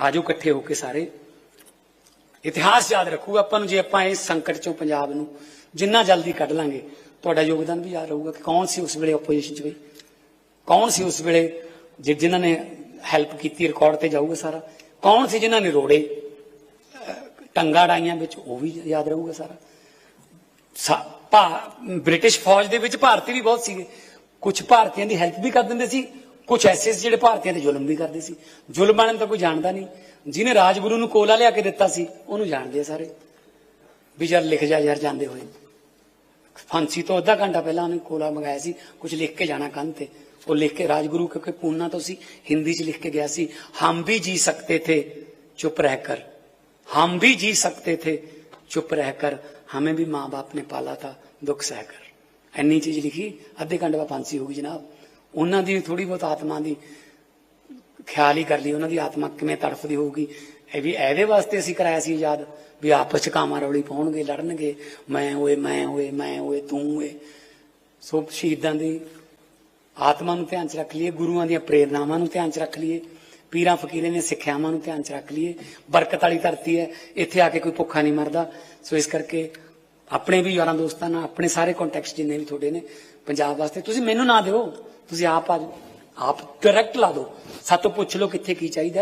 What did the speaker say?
ਆਜੋ ਇਕੱਠੇ ਹੋ ਕੇ ਸਾਰੇ। ਇਤਿਹਾਸ ਯਾਦ ਰੱਖੂਗਾ ਆਪਾਂ ਨੂੰ, ਜੇ ਆਪਾਂ ਇਸ ਸੰਕਟ ਚੋਂ ਪੰਜਾਬ ਨੂੰ ਜਿੰਨਾ ਜਲਦੀ ਕੱਢ ਲਾਂਗੇ, ਤੁਹਾਡਾ ਯੋਗਦਾਨ ਵੀ ਯਾਦ ਰਹੂਗਾ ਕਿ ਕੌਣ ਸੀ ਉਸ ਵੇਲੇ ਆਪੋਜੀਸ਼ਨ 'ਚ ਵੀ ਕੌਣ ਸੀ ਉਸ ਵੇਲੇ ਜਿ- ਜਿਨ੍ਹਾਂ ਨੇ ਹੈਲਪ ਕੀਤੀ ਰਿਕਾਰਡ ਤੇ ਜਾਊਗਾ ਸਾਰਾ? ਕੌਣ ਸੀ ਜਿਨ੍ਹਾਂ ਨੇ ਰੋੜੇ ਟੰਗਾ ਡਾਈਆਂ ਵਿੱਚ, ਉਹ ਵੀ ਯਾਦ ਰਹੂਗਾ ਸਾਰਾ। ਸਾ- ਭਾ- ਬ੍ਰਿਟਿਸ਼ ਫੌਜ ਦੇ ਵਿੱਚ ਭਾਰਤੀ ਵੀ ਬਹੁਤ ਸੀਗੇ। ਕੁਝ ਭਾਰਤੀਆਂ ਦੀ ਹੈਲਪ ਵੀ ਕਰ ਦਿੰਦੇ ਸੀ ਕੁਝ ਐਸੇ ਸੀ ਜਿਹੜੇ ਭਾਰਤੀਆਂ ਤੇ ਜ਼ੁਲਮ ਵੀ ਕਰਦੇ ਸੀ। ਜ਼ੁਲਮਾਂ ਨੂੰ ਤਾਂ ਕੋਈ ਜਾਣਦਾ ਨਹੀਂ। ਜਿਹਨੇ ਰਾਜਗੁਰੂ ਨੂੰ ਕੋਲਾ ਲਿਆ ਕੇ ਦਿੱਤਾ ਸੀ, ਉਹਨੂੰ ਜਾਣਦੇ ਆ ਸਾਰੇ। ਵੀ ਜਰ ਲਿਖ ਜਾ, ਯਾਰ ਜਾਂਦੇ ਹੋਏ। ਫਾਂਸੀ ਤੋਂ ਅੱਧਾ ਘੰਟਾ ਪਹਿਲਾਂ ਉਹਨੇ ਕੋਲਾ ਮੰਗਾਇਆ ਸੀ ਕੁਝ ਲਿਖ ਕੇ ਜਾਣਾ ਕੰਨ ਤੇ। ਉਹ ਲਿਖ ਕੇ ਰਾਜਗੁਰੂ ਕਿਉਂਕਿ ਪੂਨਾ ਤੋਂ ਸੀ, ਹਿੰਦੀ 'ਚ ਲਿਖ ਕੇ ਗਿਆ ਸੀ, ਹਮ ਵੀ ਜੀ ਸਕਤੇ ਥੇ, ਚੁੱਪ ਰਹਿ ਕਰ। ਹਮ ਵੀ ਜੀ ਸਕਤੇ ਥੇ, ਚੁੱਪ ਰਹਿ ਕਰ। ਹਮੇ ਵੀ ਮਾਂ ਬਾਪ ਨੇ ਪਾਲਾ ਥਾ ਦੁੱਖ ਸਹਿ ਕਰ। ਐਨੀ ਚੀਜ਼ ਲਿਖੀ, ਅੱਧੇ ਘੰਟੇ ਬਾਅਦ ਫਾਂਸੀ ਹੋ ਗਈ ਜਨਾਬ। ਉਹਨਾਂ ਦੀ ਥੋੜੀ ਬਹੁਤ ਆਤਮਾ ਦੀ ਖਿਆਲ ਹੀ ਕਰ ਲਈ, ਉਹਨਾਂ ਦੀ ਆਤਮਾ ਕਿਵੇਂ ਤੜਫਦੀ ਹੋਊਗੀ। ਇਹ ਵੀ ਇਹਦੇ ਵਾਸਤੇ ਅਸੀਂ ਕਰਾਇਆ ਸੀ ਯਾਦ, ਵੀ ਆਪਸ ਚ ਕਾਮਾ ਰੌਲੀ ਪਾਉਣਗੇ, ਲੜਨਗੇ। ਮੈਂ ਹੋਏ ਮੈਂ ਹੋਏ ਮੈਂ ਹੋਏ ਤੂੰ ਹੋਏ ਸੋ ਸ਼ਹੀਦਾਂ ਦੀ ਆਤਮਾ ਨੂੰ ਧਿਆਨ ਚ ਰੱਖ ਲਈਏ, ਗੁਰੂਆਂ ਦੀਆਂ ਪ੍ਰੇਰਨਾਵਾਂ ਨੂੰ ਧਿਆਨ ਚ ਰੱਖ ਲਈਏ। ਪੀਰਾਂ, ਫਕੀਰਾਂ ਦੀਆਂ ਸਿੱਖਿਆਵਾਂ ਨੂੰ ਧਿਆਨ ਚ ਰੱਖ ਲਈਏ। ਬਰਕਤ ਵਾਲੀ ਧਰਤੀ ਹੈ, ਇੱਥੇ ਆ ਕੇ ਕੋਈ ਭੁੱਖਾ ਨਹੀਂ ਮਰਦਾ। ਸੋ ਇਸ ਕਰਕੇ ਆਪਣੇ ਵੀ ਯਾਰਾਂ ਦੋਸਤਾਂ ਨਾਲ, ਆਪਣੇ ਸਾਰੇ ਕੰਟੈਕਟ ਜਿੰਨੇ ਵੀ ਤੁਹਾਡੇ ਨੇ ਪੰਜਾਬ ਵਾਸਤੇ, ਤੁਸੀਂ ਮੈਨੂੰ ਨਾ ਦਿਓ, ਤੁਸੀਂ ਆਪ ਆ ਆਪ ਡਾਇਰੈਕਟ ਲਾ ਦਿਓ। ਸਾਤੋਂ ਪੁੱਛ ਲਓ ਕਿੱਥੇ ਕੀ ਚਾਹੀਦਾ